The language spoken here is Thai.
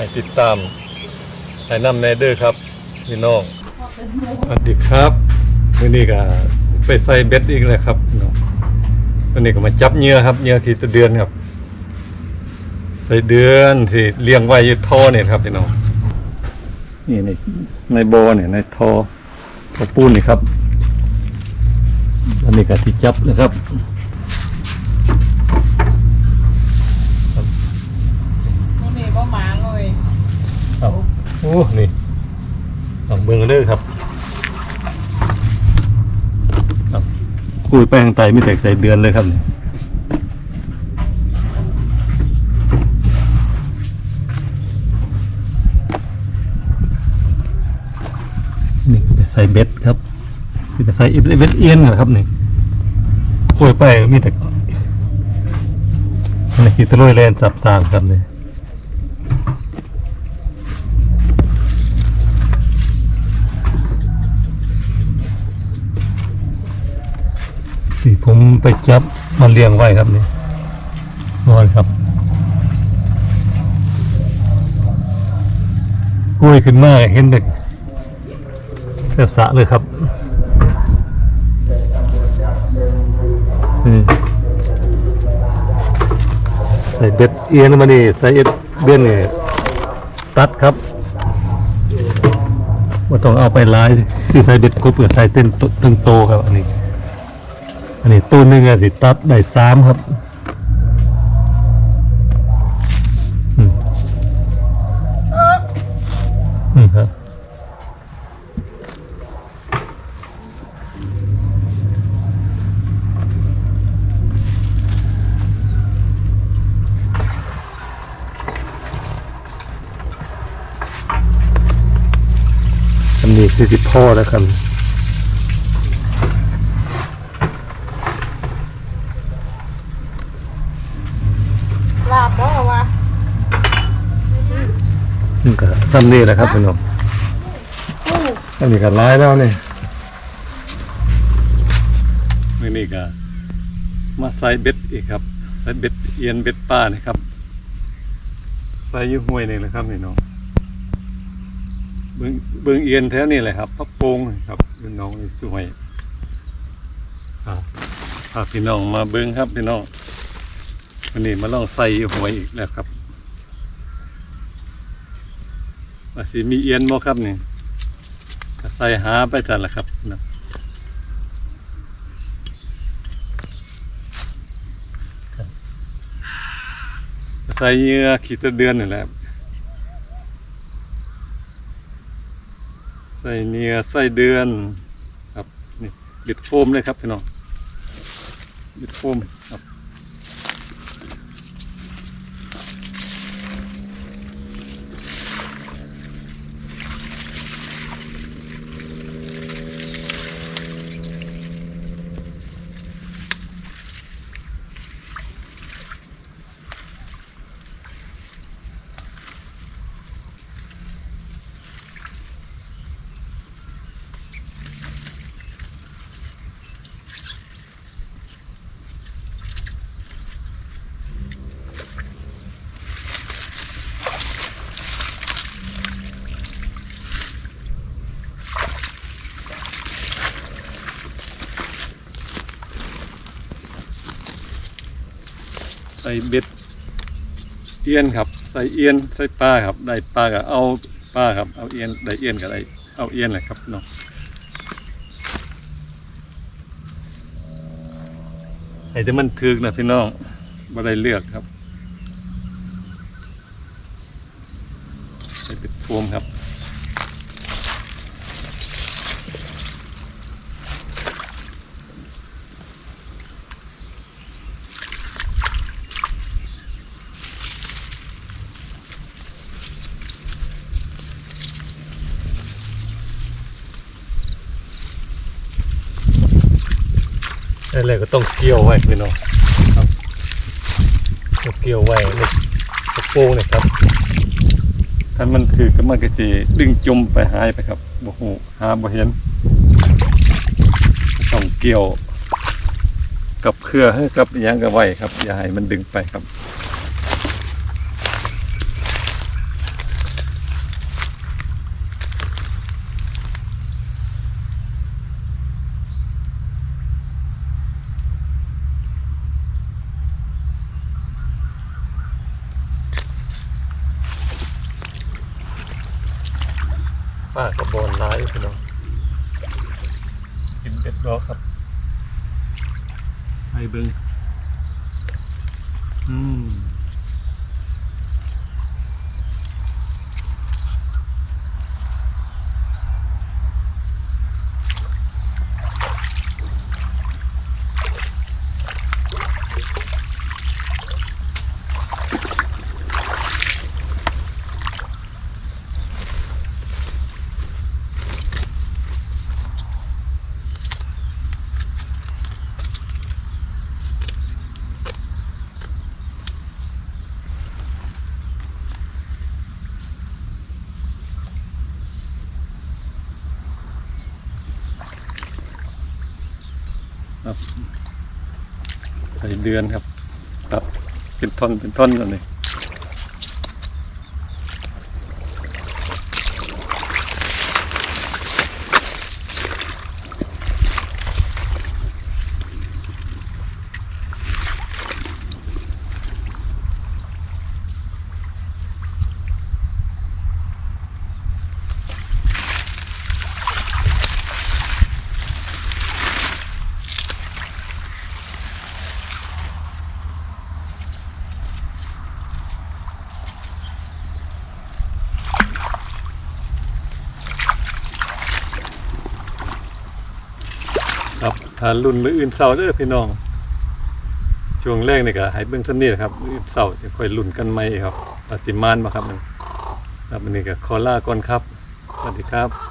ให้ติดตามให้นำแนเดอร์ครับพี่น้องสวัสดีครับวันนี้ก็ไปใส่เบ็ดอีกแล้วครับพี่น้องวันนี้ก็มาจับเหยื่อครับเหยื่อที่ตะเดือนครับ ใส่เดือนที่เลี้ยงไว้ยู่ท่อเนี่ยครับพี่น้องนี่ในในโบเนี่ยในท่อท่อปูนนี่ครับอันนี้ก็ที่จับนะครับ นี่มีบ่หมางเลย ครับโอ้ นี่ลองเบิ่งกันเด้อครับคุยแป้งไตไม่แตกใส่เดือนเลยครับนี่นี่ใส่เบ็ดครับนี่ใส่เบ็ดเอียนเหรอครับนี่คุยไปมีแต่นี่คือตะลุยแลนสับสางครับนี่ ผมไปจับมาเลี้ยงไว้ครับนี่นอนครับกล้วยขึ้นมาเห็นเด็กเสียสะเลยครับนี่ใส่เบ็ดเอียนมานี่ใส่เอ็ดเบี้ยนี่ตัดครับว่าต้องเอาไปลายที่ใส่เบ็ดกบกับใส่เต้นตตึงโตครับอันนี้ อันนี้ตู้หนึ่งอะสิตัดได้สามครับอืมอืมครับอันนี้คือสิพ่อแล้วครับ ลาบบ่วะ นี่ก็ ซ้ำนี่แหละครับพี่น้องอันนี้ก็ร้ายแล้วนี่นี่นี่ก็มาใส่เบ็ดอีกครับใส่เบ็ดเอียนเบ็ดป้านี่ครับใส่อยุ่ห้วยนี่แหละครับพี่น้องเบิงเบิงเอียนแท้นี่แหละครับพระโป่งนี่ครับพี่น้องนี่สวยครับพาพี่น้องมาเบิงครับพี่น้องวันนี้มาลองใส่อยู่ห้วยอีกแล้วครับ ว่าสิมีเอียนบ่ครับนี่ก็ใส่หาไปแต่ละครับนะใส่เหยื่อขีดตะเดือนนี่แหละใส่เนื้อใส่เดือนครับนี่บิดโฟมเลยครับพี่น้องบิดโฟมครับ ใส่เบ็ดเอียนครับ ใส่เอียนใส่ปลาครับ ได้ปลาก็เอาปลาครับ เอาเอียนได้เอียนก็ได้เอาเอียนแหละครับเนาะไอ้ที่มันถึกนะพี่น้องบ่ได้เลือกครับใส่เป็ดโฟมครับ อะไรก็ต้องเกี่ยวไว้พี่น้องครับต้องเกี่ยวไว้ในกระโปรงเนี่ยครับถ้ามันถือก็มันก็จะดึงจมไปหายไปครับบ่หูหาบ่เห็นต้องเกี่ยว กับเครือให้กับยังกับไว้ครับอย่าให้มันดึงไปครับ ป้ากระบอนร้ายพี่น้องกินเบ็ดดอกครับไปเบิ้งอืม ครับใส่เดือนครับครับเป็นท่อนเป็นท่อนกันเลย ครับทานรุ่นมืออื่นเศร้าเด้อพี่น้อง ช่วงแรกนี่ก็ให้เบิ่งสนิทครับมื้ออื่นเสาจะค่อยลุ่นกันไหมครับปาสิมานมาครับมันครับอันนี้ก็ขอลาก่อนครับสวัสดีครับ